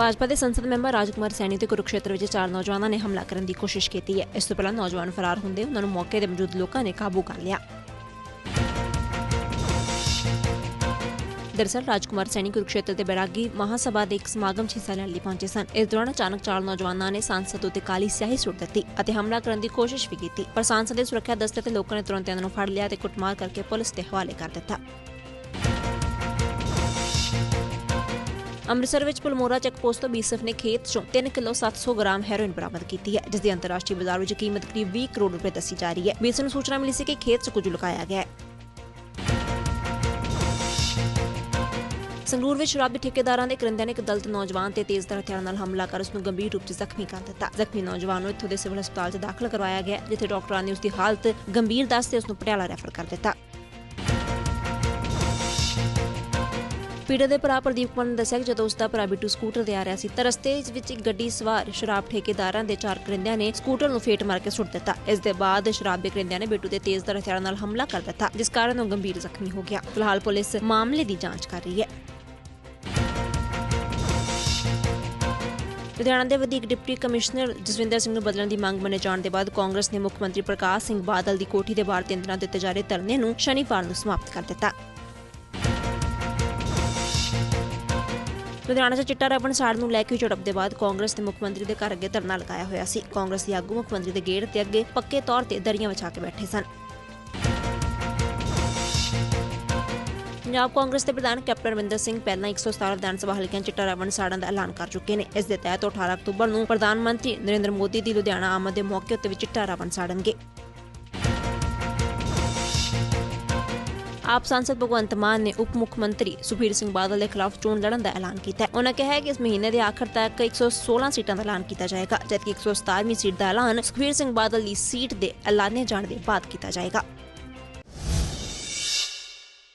ਭਾਜਪਾ ਦੇ ਸੰਸਦ ਮੈਂਬਰ ਰਾਜਕੁਮਾਰ ਸੈਣੀ ਤੇ ਕੁਰੂਕਸ਼ੇਤਰ ਵਿੱਚ ਚਾਰ ਨੌਜਵਾਨਾਂ ਨੇ ਹਮਲਾ ਕਰਨ ਦੀ ਕੋਸ਼ਿਸ਼ ਕੀਤੀ ਹੈ। ਇਸ ਤੋਂ ਪਹਿਲਾਂ ਨੌਜਵਾਨ ਫਰਾਰ ਹੁੰਦੇ ਉਹਨਾਂ ਨੂੰ ਮੌਕੇ ਤੇ ਮੌਜੂਦ ਲੋਕਾਂ ਨੇ ਕਾਬੂ ਕਰ ਲਿਆ। ਦਰਅਸਲ ਰਾਜਕੁਮਾਰ ਸੈਣੀ ਕੁਰੂਕਸ਼ੇਤਰ ਦੇ ਬੈਰਾਗੀ ਮਹਾਸਭਾ ਦੇ ਇੱਕ ਸਮਾਗਮ 'ਚ ਹਿੱਸਾ ਲੈਣ ਲਈ ਪਹੁੰਚੇ ਸਨ। ਇਸ ਦੌਰਾਨ ਅਚਾਨਕ ਚਾਰ ਨੌਜਵਾਨਾਂ ਨੇ ਸਾਂਸਦ ਉੱਤੇ ਕਾਲੀ ਸਿਆਹੀ ਸੁੱਟ ਦਿੱਤੀ ਅਤੇ ਹਮਲਾ ਕਰਨ ਦੀ ਕੋਸ਼ਿਸ਼ ਵੀ ਕੀਤੀ, ਪਰ ਸੰਸਦ ਦੇ ਸੁਰੱਖਿਆ ਦਸਤੇ ਤੇ ਲੋਕਾਂ ਨੇ ਤੁਰੰਤ ਇਹਨਾਂ ਨੂੰ ਫੜ ਲਿਆ ਤੇ ਕੁੱਟਮਾਰ ਕਰਕੇ ਪੁਲਿਸ ਦੇ ਹਵਾਲੇ ਕਰ ਦਿੱਤਾ। ਅੰਮ੍ਰਿਤਸਰ ਵਿੱਚ ਪਲਮੋਰਾ ਚੈੱਕ ਪੋਸਟ ਤੋਂ ਬੀਐਸਐਫ ਨੇ ਖੇਤ ਚੋਂ 3 ਕਿਲੋ 700 ਗ੍ਰਾਮ ਹੈਰੋਇਨ ਬਰਾਮਦ ਕੀਤੀ ਹੈ ਜਿਸ ਦੀ ਅੰਤਰਰਾਸ਼ਟਰੀ ਬਾਜ਼ਾਰ ਵਿੱਚ ਕੀਮਤ ਕਰੀਬ 20 ਕਰੋੜ ਰੁਪਏ ਦੱਸੀ ਜਾ ਰਹੀ ਹੈ। ਬੀਐਸਐਫ ਨੂੰ ਸੂਚਨਾ ਮਿਲੀ ਸੀ ਕਿ ਖੇਤ 'ਚ ਕੁਝ ਲੁਕਾਇਆ ਗਿਆ ਹੈ। ਸੰਗਰੂਰ ਵਿੱਚ ਸ਼ਰਾਬੀ ਠੇਕੇਦਾਰਾਂ ਦੇ ਕਰਿੰਦਿਆਂ ਨੇ ਇੱਕ ਦਲਤ ਨੌਜਵਾਨ ਤੇ ਤੇਜ਼ਧਾਰ ਹਥਿਆਰਾਂ ਨਾਲ ਹਮਲਾ ਕਰ ਉਸ ਨੂੰ ਗੰਭੀਰ ਰੂਪ 'ਚ ਜ਼ਖਮੀ ਕਰ ਦਿੱਤਾ। ਜ਼ਖਮੀ ਨੌਜਵਾਨ ਨੂੰ ਇੱਥੋਂ ਦੇ ਸਿਵਲ ਹਸਪਤਾਲ 'ਚ ਦਾਖਲ ਕਰਵਾਇਆ ਗਿਆ, ਜਿੱਥੇ ਡਾਕਟਰਾਂ ਨੇ ਉਸ ਦੀ ਹਾਲਤ ਗੰਭੀਰ ਦੱਸਦੇ ਉਸ ਨੂੰ ਪਟਿਆਲਾ ਰੈਫਰ ਕਰ ਦਿੱਤਾ। ਪੀੜਤ ਦੇ ਭਰਾ ਪ੍ਰਦੀਪ ਕੁਮਾਰ ਨੇ ਦੱਸਿਆ ਕਿ ਜਦੋਂ ਉਸ ਦਾ ਭਰਾ ਬਿੱਟੂ ਸਕੂਟਰ ਤੇ ਆ ਰਿਹਾ ਸੀ ਤਾਂ ਰਸਤੇ ਵਿੱਚ ਇੱਕ ਗੱਡੀ ਸਵਾਰ ਸ਼ਰਾਬ ਠੇਕੇਦਾਰਾਂ ਦੇ ਚਾਰ ਕਰਿੰਦਿਆਂ ਨੇ ਸਕੂਟਰ ਨੂੰ ਫੇਟ ਮਾਰ ਕੇ ਸੁੱਟ ਦਿੱਤਾ। ਇਸ ਦੇ ਬਾਅਦ ਸ਼ਰਾਬ ਦੇ ਕਰਿੰਦਿਆਂ ਨੇ ਬਿੱਟੂ ਤੇ ਤੇਜ਼ਧਾਰ ਹਥਿਆਰਾਂ ਨਾਲ ਹਮਲਾ ਕਰ ਦਿੱਤਾ, ਜਿਸ ਕਾਰਨ ਉਹ ਗੰਭੀਰ ਜ਼ਖਮੀ ਹੋ ਗਿਆ। ਫਿਲਹਾਲ ਪੁਲਿਸ ਮਾਮਲੇ ਦੀ ਜਾਂਚ ਕਰ ਰਹੀ ਹੈ। ਲੁਧਿਆਣਾ ਦੇ ਵਧੀਕ ਡਿਪਟੀ ਕਮਿਸ਼ਨਰ ਜਸਵਿੰਦਰ ਸਿੰਘ ਨੂੰ ਬਦਲਣ ਦੀ ਮੰਗ ਮੰਨੇ ਜਾਣ ਦੇ ਬਾਅਦ ਕਾਂਗਰਸ ਨੇ ਮੁੱਖ ਮੰਤਰੀ ਪ੍ਰਕਾਸ਼ ਸਿੰਘ ਬਾਦਲ ਦੀ ਕੋਠੀ ਦੇ ਬਾਹਰ ਤਿੰਨ ਦਿਨਾਂ ਦਿੱਤੇ ਜਾ ਰਹੇ ਧਰਨੇ ਨੂੰ ਸ਼ਨੀਵਾਰ ਨੂੰ ਸਮਾਪਤ ਕਰ ਦਿੱਤਾ। ਲੁਧਿਆਣਾ 'ਚ ਚਿੱਟਾ ਰਬਨ ਸਾੜ ਨੂੰ ਲੈ ਕੇ ਝੜਪ ਦੇ ਬਾਅਦ ਕਾਂਗਰਸ ਨੇ ਮੁੱਖ ਮੰਤਰੀ ਦੇ ਘਰ ਅੱਗੇ ਧਰਨਾ ਲਗਾਇਆ ਹੋਇਆ ਸੀ। ਕਾਂਗਰਸ ਦੇ ਆਗੂ ਮੁੱਖ ਮੰਤਰੀ ਦੇ ਗੇਟ ਤੇ ਅੱਗੇ ਪੱਕੇ ਤੌਰ ਤੇ ਦਰੀਆਂ ਵਿਛਾ ਕੇ ਬੈਠੇ ਸਨ। ਪੰਜਾਬ ਕਾਂਗਰਸ ਦੇ ਪ੍ਰਧਾਨ ਕੈਪਟਨ ਅਮਰਿੰਦਰ ਸਿੰਘ ਪਹਿਲਾਂ 117 ਵਿਧਾਨ ਸਭਾ ਹਲਕਿਆਂ ਚਿੱਟਾ ਰਵਣ ਸਾੜਨ ਦਾ ਐਲਾਨ ਕਰ ਚੁੱਕੇ ਨੇ। ਇਸ ਦੇ ਤਹਿਤ ਉਹ 18 ਅਕਤੂਬਰ ਨੂੰ ਪ੍ਰਧਾਨ ਮੰਤਰੀ ਨਰਿੰਦਰ ਮੋਦੀ ਦੀ ਲੁਧਿਆਣਾ ਆਮਦ ਦੇ ਮੌਕੇ ਉੱਤੇ ਵੀ ਚਿੱਟਾ ਰਵਣ ਸਾੜਨਗੇ। ਆਪ ਸੰਸਦ ਭਗਵੰਤ ਮਾਨ ਨੇ ਉਪ ਮੁੱਖ ਮੰਤਰੀ ਸੁਖਬੀਰ ਸਿੰਘ ਬਾਦਲ ਦੇ ਖਿਲਾਫ ਚੋਣ ਲੜਨ ਦਾ ਐਲਾਨ ਕੀਤਾ ਹੈ। ਉਹਨਾਂ ਕਿਹਾ ਹੈ ਕਿ ਇਸ ਮਹੀਨੇ ਦੇ ਆਖਰ ਤੱਕ 116 ਸੀਟਾਂ ਦਾ ਐਲਾਨ ਕੀਤਾ ਜਾਏਗਾ, ਜਦਕਿ 117ਵੀਂ ਸੀਟ ਦਾ ਐਲਾਨ ਸੁਖਬੀਰ ਸਿੰਘ ਬਾਦਲ ਦੀ ਸੀਟ ਦੇ ਐਲਾਨੇ ਜਾਣ ਦੇ ਬਾਅਦ ਕੀਤਾ ਜਾਏਗਾ।